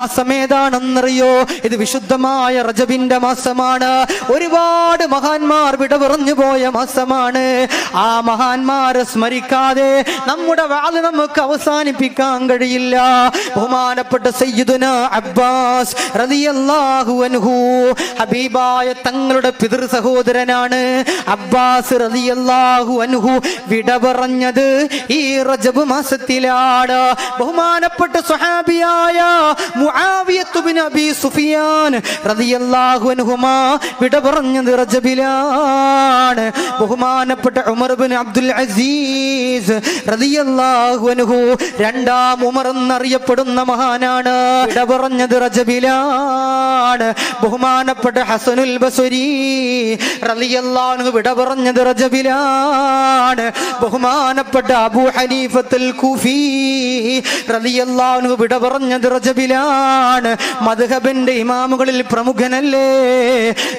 മാസം ഏതാണെന്നറിയോ ഇത് വിശുദ്ധമായ റജബിന്റെ മാസമാണ്. ഒരുപാട് മഹാന്മാർ വിട പറഞ്ഞു പോയ മാസമാണ്. ആ മഹാന്മാരെ സ്മരിക്കാതെ നമ്മുടെ വാൾ നമുക്ക് അവസാനിപ്പിക്കാൻ കഴിയില്ല. ബഹുമാനപ്പെട്ട സയ്യിദുന അബ്ബാസ് റളിയല്ലാഹു അൻഹു ഹബീബായ തങ്ങളുടെ പിതൃ സഹോദരനാണ്. അബ്ബാസ് റളിയല്ലാഹു അൻഹു വിട പറഞ്ഞത് ഈ റജബ് മാസത്തിലാണ്. ബഹുമാനപ്പെട്ട സ്വഹാബിയായ അബി സുഫിയാൻ വിട പറഞ്ഞത് റജബിലാണ്. ബഹുമാനപ്പെട്ട ഉമർ ബിൻ അബ്ദുൽ അസീസ് റളിയല്ലാഹു അൻഹു രണ്ടാം ഉമർ എന്നറിയപ്പെടുന്ന മഹാനാണ്. വിട പറഞ്ഞത് റജബിലാണ്. ബഹുമാനപ്പെട്ട ഹസനുൽ ബസരി റളിയല്ലാഹു അൻഹു വിട പറഞ്ഞത് റജബിലാണ്. ബഹുമാനപ്പെട്ട അബൂ ഹനീഫത്തുൽ കുഫി റളിയല്ലാഹു അൻഹു വിട പറഞ്ഞത് റജബിലാണ്. മദ്ഹബിന്റെ ഇമാമുകളിൽ പ്രമുഖനല്ലേ?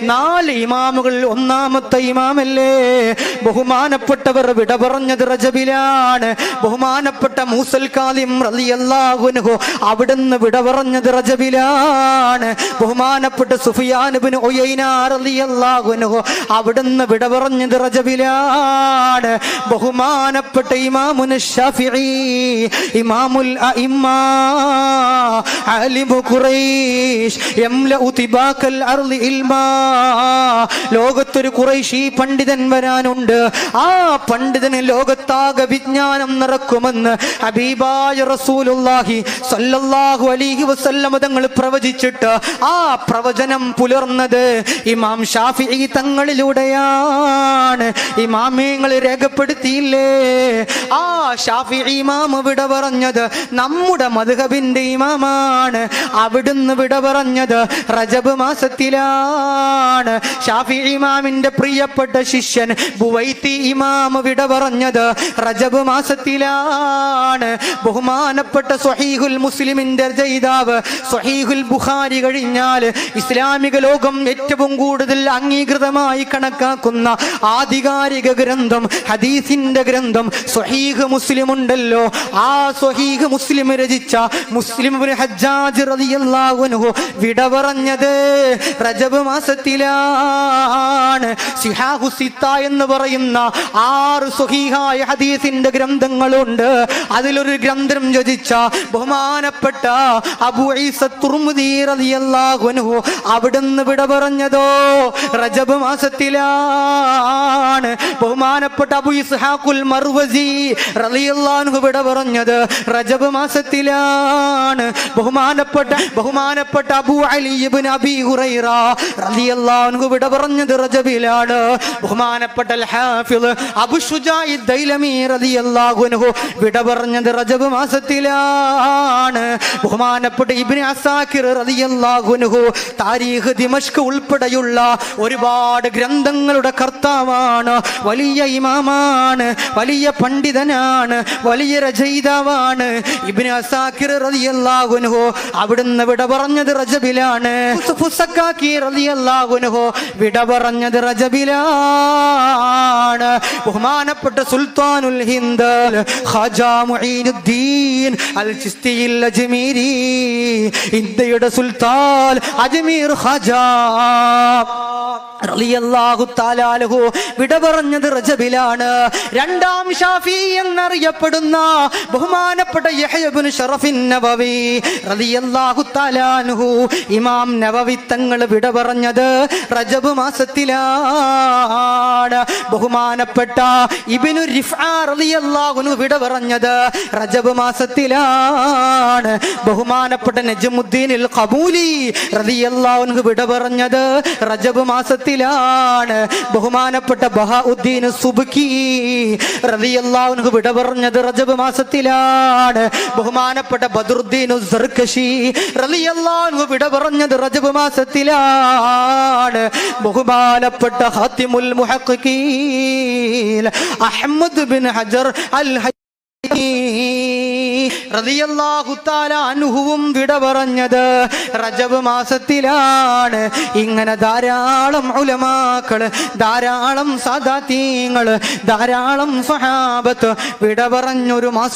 നാല് ഇമാമുകളിൽ ഒന്നാമത്തെ ഇമാമല്ലേ? ബഹുമാനപ്പെട്ടവർ വിട പറഞ്ഞത് റജബിലാണ്. ബഹുമാനപ്പെട്ട മൂസൽ കാലിം റളിയല്ലാഹു അൻഹു അവിടുന്ന് വിട പറഞ്ഞത് റജബിലാണ്. ബഹുമാനപ്പെട്ട സുഫിയാനുബിന് അൻഹു അവിടുന്ന് വിട പറഞ്ഞത് റജബിലാണ്. ബഹുമാനപ്പെട്ട ഇമാമുന ഷാഫിഈ ഇമാമുൽ അഇമ്മ ആലിമു ഖുറൈഷ് യംലഉ തിബാക്കൽ അർളി ഇൽമാ. ലോകത്തൊരു ഖുറൈശി പണ്ഡിതൻ വരാനുണ്ട്. ആ പണ്ഡിതന് ലോകത്താകെ വിജ്ഞാനം നിറക്കുമെന്ന് ഹബീബായ റസൂലുള്ളാഹി സല്ലല്ലാഹു അലൈഹി വസല്ലം തങ്ങൾ പ്രവചിച്ചിട്ട് ആ പ്രവചനം പുലർന്നത് ഇമാം ഷാഫിഈ തങ്ങളിലൂടെയാണ്. ഇമാമേങ്ങൾ രേഖപ്പെടുത്തിയില്ലേ? ആ ഷാഫി ഇമാം വിട പറഞ്ഞത് നമ്മുടെ മധുഹബിന്റെ ഇമാമാണ്. അവിടുന്ന് വിട പറഞ്ഞത് റജബ് മാസത്തിലാണ്. ഷാഫി ഇമാമിന്റെ പ്രിയപ്പെട്ട ശിഷ്യൻ ബുവൈത്തി ഇമാം വിട പറഞ്ഞത് റജബ് മാസത്തിലാണ്. ബഹുമാനപ്പെട്ട സൊഹീഹുൽ മുസ്ലിമിന്റെ രചയിതാവ് സൊഹീഹുൽ ബുഖാരി കഴിഞ്ഞാൽ ഇസ്ലാമിക ലോകം ഏറ്റവും കൂടുതൽ അംഗീകൃതമായി കണക്കാക്കുന്ന ആധികാരിക ഗ്രന്ഥം ഹദീസിന്റെ ഗ്രന്ഥം സൊഹീഹ് മുസ്ലിം ഉണ്ടല്ലോ ആ സ്വഹീഹ് മുസ്ലിം രചിച്ച മുസ്ലിം ഹജ്ജാജ് വിട പറഞ്ഞത് റജബ് മാസത്തിലാണ്. സിഹാഹു സിത്ത എന്ന് പറയുന്ന ആറ് സുഹീഹായ ഹദീസിന്റെ ഗ്രന്ഥങ്ങളുണ്ട്. അതിലൊരു ഗ്രന്ഥം രചിച്ച ബഹുമാനപ്പെട്ട അബു ഈസ തുർമുദി റളിയല്ലാഹു അൻഹു അവിടുന്ന് വിട പറഞ്ഞതോ റജബ് മാസത്തിലാണ്. ബഹുമാനപ്പെട്ട അബു ഇസ്ഹാഖുൽ മർവസി റളിയല്ലാഹു വിട പറഞ്ഞത് റജബ് മാസത്തിലാണ്. ബഹുമാനപ്പെട്ട ബഹുമാനപ്പെട്ട അബു അലി ഇബ്നു അബി ഹുറൈറ റളിയല്ലാഹു അൻഹു വിട പറഞ്ഞത് റജബിലാണ്. ബഹുമാനപ്പെട്ട അൽ അബൂ ദൈലമി റളിയല്ലാഹു അൻഹു വിട പറഞ്ഞത് റജബ് മാസത്തിലാണ്. ബഹുമാനപ്പെട്ട ഇബ്നു റളിയല്ലാഹു അൻഹു താരീഖ് ദിമഷ്ക് ഉൾപ്പെടെയുള്ള ഒരുപാട് ഗ്രന്ഥങ്ങളുടെ കർത്താവാണ്. വലിയ ഇമാമാണ് വലിയ പണ്ഡിതനാണ് വലിയ രചയിതാവാണ് ഇബ്നു അസാക്കിർ റളിയല്ലാഹു അൻഹു. അവിടുന്ന് വിട പറഞ്ഞത് റജബിലാണ്. വിട പറഞ്ഞത് റജബിലാണ്. ബഹുമാനപ്പെട്ട സുൽത്താനുൽ ഹിന്ദ് അൽ അജ്മീരി ഇന്ത്യയുടെ സുൽത്താൻ അജ്മീർ തആലാഹു വിട പറഞ്ഞത് റജബിലാണ്. രണ്ടാം ഷാഫി എന്നറിയപ്പെടുന്ന ബഹുമാനപ്പെട്ട തആലാഹു ഇമാം നവവി തങ്ങൾ വിട പറഞ്ഞത് റജബ് മാസത്തിലാണ്. ബഹുമാനപ്പെട്ട ഇബ്നു അൻഹു വിട പറഞ്ഞത് റജബ് മാസത്തിലാണ്. ബഹുമാനപ്പെട്ട നജ്മുദ്ദീൻ കബൂലി അൻഹു വിട പറഞ്ഞത് റജബ് മാസത്തിലാണ് ബഹുമാനപ്പെട്ട ബഹാഉദ്ദീൻ സുബുക്കി റളിയല്ലാഹു അൻഹു വിട പറഞ്ഞത് റജബ് മാസത്തിലാണ് ബഹുമാനപ്പെട്ട ബദറുദ്ദീൻ സർക്കശി റളിയല്ലാഹു അൻഹു വിട പറഞ്ഞത് റജബ് മാസത്തിലാണ് ബഹുമാനപ്പെട്ട ഹാത്തിമുൽ മുഹക്കീൽ അഹ്മദ് ബിൻ ഹജർ അൽ റളിയല്ലാഹു അൻഹുവും വിട പറഞ്ഞത് റജബ് മാസത്തിലാണ്. ഇങ്ങനെ ധാരാളം ഉലമാക്കൾ ധാരാളം സാദാത്യങ്ങൾ ധാരാളം സഹാബത്ത് വിട പറഞ്ഞൊരു മാസം